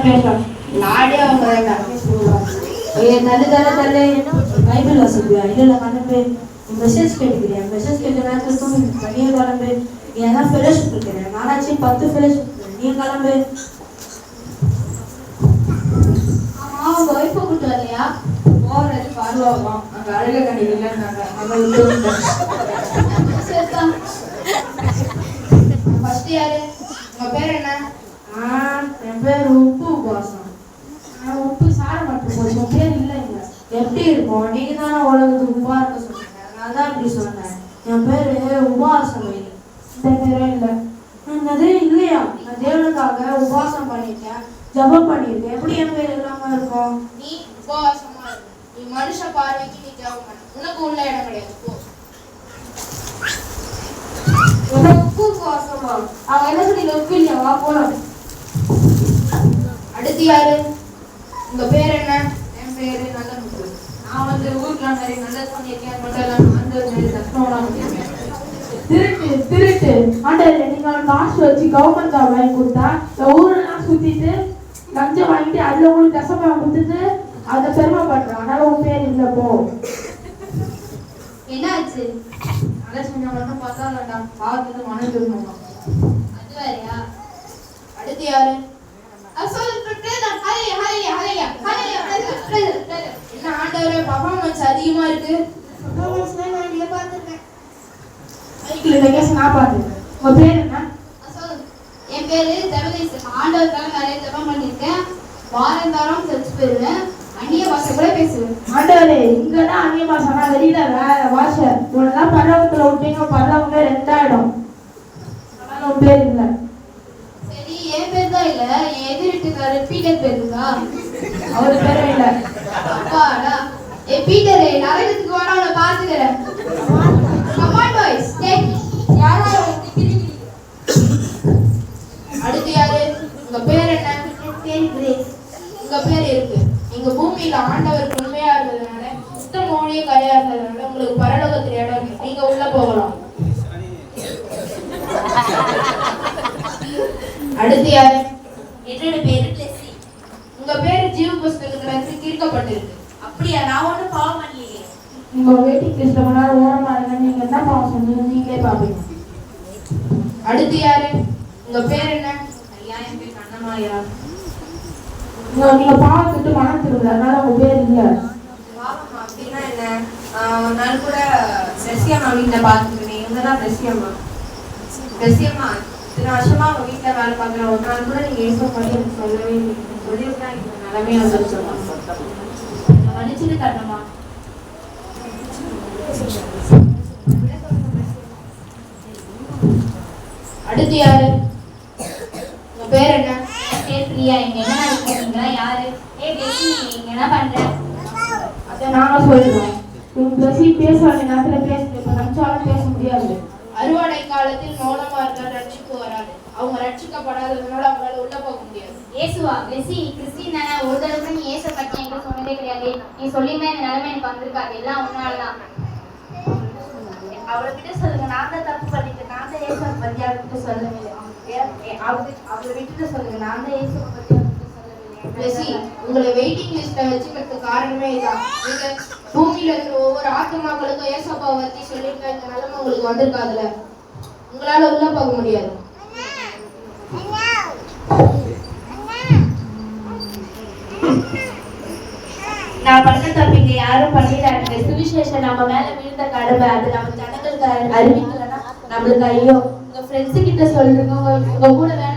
பேசுறேன் லாடே அவங்க பைபிள் இல்ல கண்ணு மெசேஜ் கேட்டுக்கிறியா? மெசேஜ் கேட்ட நேரத்துல தூங்கி நீ கிளம்பு எல்லாம் ஃபெலோஷிப் இருக்கிறேன் பத்து ஃபெலோஷிப் நீ கிளம்பு ஆமா உங்க ஒய்ஃபை கூட்டு வரலையா? போறது பார்வாமா அங்க அழக கண்டிக்கலன்னாங்க அங்க ஃபர்ஸ்ட் யாரு? உங்க பேர் என்ன ஆ, என் பேர் உப்பு உபாசம் ஆ, உப்பு சார உன் பேர் இல்லைங்க எப்படி இருக்கும்? நீங்க தானே உலகத்துக்கு உப்பா இருக்க சொன்னீங்க அதனால தான் இப்படி சொன்னேன். என் பேரு உபாசம் இந்த பேரும் இல்லை. என்னது? இல்லையா? நான் தேவனுக்காக உபாசம் பண்ணியிருக்கேன். ஜெபம் பண்ணியிருக்கேன். எப்படி என் பேர் இல்லாம இருக்கும்? நீ உபவாசமா இரு. நீ மனுஷ பார்வைக்கு நீ ஜெபம் பண்ணு. உனக்கு உள்ள இடம் கிடையாது. போ. உனக்கு உபாசமா? அவன் என்ன சொல்லி உப்பு இல்லையா? வா போலாம். அடுத்து யாரு? உங்க பேர் என்ன? பேரு நல்லமுத்து நான் வந்து ஊருக்குள்ள நிறைய நல்லது பண்ணியிருக்கேன் மட்டும் இல்லாம வந்து நிறைய கஷ்டம்லாம் பண்ணியிருக்கேன் திருட்டு திருட்டு. ஆண்டவரே நீங்க அவன் காசு வச்சு கவர்மெண்ட் ஜாப் வாங்கி கொடுத்தா இந்த ஊரெல்லாம் சுத்திட்டு லஞ்சம் வாங்கிட்டு அதுல உங்களுக்கு தசமாக கொடுத்துட்டு அதை பெருமைப்படுறான் அதனால உன் பேர் இல்லை போ. என்னாச்சு? நல்லா செஞ்சவங்க பார்த்தா வேண்டாம் பாவத்துக்கு மனம் திரும்பணும் அது வேறயா? அடுத்து யாரு? என்ன ஆண்டவரே பர்ஃபார்மன்ஸ் அதிகமா இருக்கு மைக்கில் இந்த கேஸ் நான் பார்த்துக்கிறேன் உங்க பேர் என்ன என் பேரு ஜெகதீஷ் ஆண்டவருக்காக நிறைய தவம் பண்ணியிருக்கேன் வாரம் தாரம் சர்ச் போயிருவேன் அந்நிய பாஷை கூட பேசுவேன் ஆண்டவரே இங்கன்னா அந்நிய பாஷை வெளியில வேற பாஷை உனதான் பரலவத்துல விட்டீங்க பரலவங்க ரெண்டாயிடும் அதனால உன் பேர் இல்லை சரி என் பேர் தான் இல்ல என் எதிர்ட்டுக்காரர் பீட்டர் பேர் இருக்கா அவர் பேரும் இல்லை அப்பாடா ஏ பீட்டரே நரகத்துக்கு வாடா உன்னை பாத்துக்கிறேன் கமான் பாய்ஸ் டேக் யாரா அடுத்து யாரு? உங்க பேர் என்ன? பேர் கிரேஸ். உங்க பேர் இருக்கு எங்க பூமியில ஆண்டவர் உண்மையா இருந்ததுனால சுத்த மோனிய கரையா இருந்ததுனால உங்களுக்கு பரலோகத்துல இடம் இருக்கு. நீங்க உள்ள போகலாம். அடுத்து யாரு? என்னோட பேரு பிளெஸி உங்க பேர் ஜீவ அப்படியா? நான் ஒண்ணும் பாவம் பண்ணலையே. உங்க வெயிட்டிங் லிஸ்ட்ல ஓரமா நீங்க என்ன பாவம் சொன்னீங்க நீங்களே பாப்பீங்க. அடுத்து யாரு? உங்க பேர் என்ன? ஐயா என் பேர் கண்ணமாயா நீங்க பாவத்துட்டு மனம் திரும்பல. அதனால உங்க பேர் இல்லை. பாவம் அப்படின்னா என்ன? ஆஹ் ஒரு நாள் கூட ரெசியம்மா வீட்டில் பார்த்துக்கிறேன் இவங்க தான் ரெசியம்மா ரெசியம்மா இத்தனை வருஷமா அவங்க வீட்டில் வேலை பார்க்குறேன் ஒரு நாள் கூட நீங்கள் ஏசோ பண்ணி எனக்கு சொல்லவே இல்லை சொல்லியிருந்தா இந்த நிலைமையை வந்து சொல்லுவாங்க மன்னிச்சுட்டு கண்ணம்மா அடுத்து யாரு? உங்க பேர் என்ன? என் பேர் பிரியா இங்க என்ன நடக்குறீங்க யாரு? ஏ பேசி நீங்க என்ன பண்ற? அதை நாங்க சொல்றோம் உங்க பேசி பேச வேண்டிய நேரத்துல பேசுங்க. இப்ப நினைச்சாலும் பேச முடியாது. அறுவடை காலத்தில் மௌனமா இருந்தால் ரட்சிப்பு வராது. அவங்க ரட்சிக்கப்படாததுனால அவங்களால உள்ள போக முடியாது. பிளெஸி நீ கிறிஸ்டின் தானே? ஒரு தடவை நீ ஏச பத்தி என்கிட்ட சொன்னதே கிடையாது. நீ சொல்லியிருந்தா இந்த நிலைமை எனக்கு வந்திருக்காது. எல்லாம் உன்னாலதான் அவர்கிட்ட சொல்லுங்க. நான் தான் தப்பு பண்ணிட்டேன். நான் தான் ஏசுவை பத்தி அவர்கிட்ட இல்லை. அவரு அவரை விட்டுட்டு சொல்லுங்க. நான் தான் ஏசுவை பத்தி அவர்கிட்ட உங்களை வெயிட்டிங் லிஸ்ட்ல வச்சுக்கிறதுக்கு காரணமே இதான். நீங்க பூமியில இருக்கிற ஒவ்வொரு ஆத்மாக்களுக்கும் ஏசப்பாவை பத்தி சொல்லியிருந்தா இந்த நிலைமை உங்களுக்கு வந்திருக்காதுல உங்களால உள்ள போக முடியாது. நான் பண்ண தப்பிங்க யாரும் பண்ணிடாங்க சுவிசேஷம் நம்ம மேல விழுந்த கடமை அது நம்ம ஜனங்களுக்கு அறிவிக்கலன்னா நம்மளுக்கு ஐயோ. உங்க ஃப்ரெண்ட்ஸ் கிட்ட சொல்லுங்க உங்க கூட வேலை